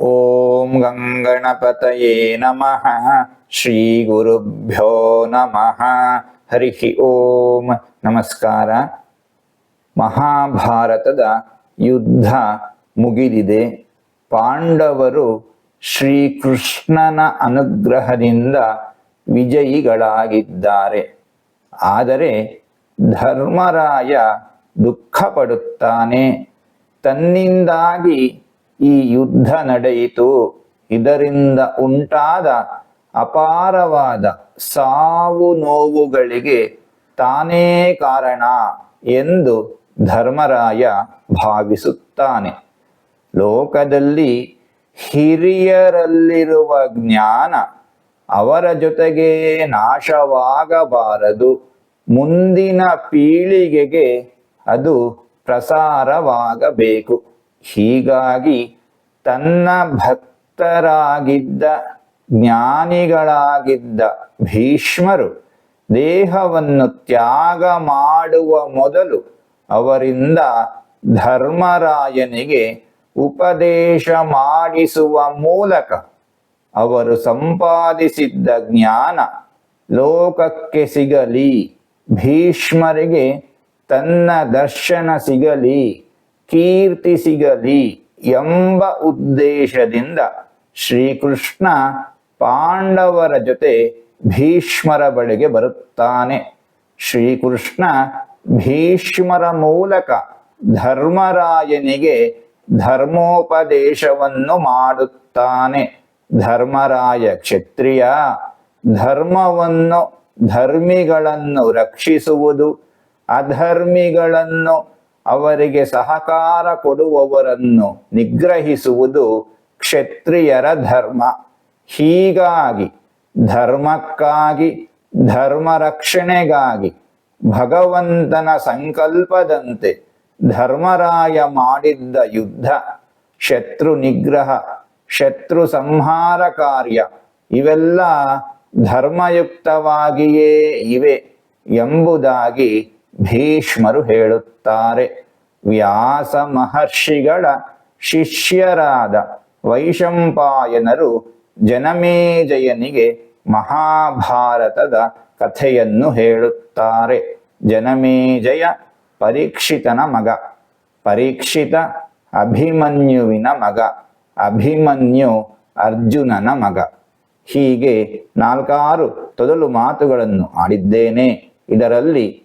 ಓಂ ಗಂಗಣಪತಯೇ ನಮಃ ಶ್ರೀ ಗುರುಭ್ಯೋ ನಮಃ ಹರಿ ಓಂ ನಮಸ್ಕಾರ ಮಹಾಭಾರತದ ಯುದ್ಧ ಮುಗಿದಿದೆ. ಪಾಂಡವರು ಶ್ರೀಕೃಷ್ಣನ ಅನುಗ್ರಹದಿಂದ ವಿಜಯಿಗಳಾಗಿದ್ದಾರೆ. ಆದರೆ ಧರ್ಮರಾಯ ದುಃಖ ಪಡುತ್ತಾನೆ ತನ್ನಿಂದಾಗಿ ಈ ಯುದ್ಧ ನಡೆಯಿತು. ಇದರಿಂದ ಉಂಟಾದ ಅಪಾರವಾದ ಸಾವು ನೋವುಗಳಿಗೆ ತಾನೇ ಕಾರಣ ಎಂದು ಧರ್ಮರಾಯ ಭಾವಿಸುತ್ತಾನೆ. ಲೋಕದಲ್ಲಿ ಹಿರಿಯರಲ್ಲಿರುವ ಜ್ಞಾನ ಅವರ ಜೊತೆಗೆ ನಾಶವಾಗಬಾರದು. ಮುಂದಿನ ಪೀಳಿಗೆಗೆ ಅದು ಪ್ರಸಾರವಾಗಬೇಕು. ಹೀಗಾಗಿ ತನ್ನ ಭಕ್ತರಾಗಿದ್ದ, ಜ್ಞಾನಿಗಳಾಗಿದ್ದ ಭೀಷ್ಮರು ದೇಹವನ್ನು ತ್ಯಾಗ ಮಾಡುವ ಮೊದಲು ಅವರಿಂದ ಧರ್ಮರಾಯನಿಗೆ ಉಪದೇಶ ಮಾಡಿಸುವ ಮೂಲಕ ಅವರು ಸಂಪಾದಿಸಿದ್ದ ಜ್ಞಾನ ಲೋಕಕ್ಕೆ ಸಿಗಲಿ, ಭೀಷ್ಮರಿಗೆ ತನ್ನ ದರ್ಶನ ಸಿಗಲಿ. ಕೀರ್ತಿ ಸಿಗಲಿ ಎಂಬ ಉದ್ದೇಶದಿಂದ ಶ್ರೀಕೃಷ್ಣ ಪಾಂಡವರ ಜೊತೆ ಭೀಷ್ಮರ ಬಳಿಗೆ ಬರುತ್ತಾನೆ. ಶ್ರೀಕೃಷ್ಣ ಭೀಷ್ಮರ ಮೂಲಕ ಧರ್ಮರಾಯನಿಗೆ ಧರ್ಮೋಪದೇಶವನ್ನು ಮಾಡುತ್ತಾನೆ. ಧರ್ಮರಾಯ ಕ್ಷತ್ರಿಯ, ಧರ್ಮವನ್ನು, ಧರ್ಮಿಗಳನ್ನು ರಕ್ಷಿಸುವುದು, ಅಧರ್ಮಿಗಳನ್ನು ಅವರಿಗೆ ಸಹಕಾರ ಕೊಡುವವರನ್ನು ನಿಗ್ರಹಿಸುವುದು ಕ್ಷತ್ರಿಯರ ಧರ್ಮ. ಹೀಗಾಗಿ ಧರ್ಮಕ್ಕಾಗಿ, ಧರ್ಮ ರಕ್ಷಣೆಗಾಗಿ ಭಗವಂತನ ಸಂಕಲ್ಪದಂತೆ ಧರ್ಮರಾಯ ಮಾಡಿದ್ದ ಯುದ್ಧ, ಶತ್ರು ನಿಗ್ರಹ, ಶತ್ರು ಸಂಹಾರ ಕಾರ್ಯ ಇವೆಲ್ಲ ಧರ್ಮಯುಕ್ತವಾಗಿಯೇ ಇವೆ ಎಂಬುದಾಗಿ ಭೀಷ್ಮರು ಹೇಳುತ್ತಾರೆ ವ್ಯಾಸ ಮಹರ್ಷಿಗಳ ಶಿಷ್ಯರಾದ ವೈಶಂಪಾಯನರು ಜನಮೇಜಯನಿಗೆ ಮಹಾಭಾರತದ ಕಥೆಯನ್ನು ಹೇಳುತ್ತಾರೆ. ಜನಮೇಜಯ ಪರೀಕ್ಷಿತನ ಮಗ, ಪರೀಕ್ಷಿತ ಅಭಿಮನ್ಯುವಿನ ಮಗ, ಅಭಿಮನ್ಯು ಅರ್ಜುನನ ಮಗ. ಹೀಗೆ ನಾಲ್ಕಾರು ತೊದಲು ಮಾತುಗಳನ್ನು ಆಡಿದ್ದೇನೆ. ಇದರಲ್ಲಿ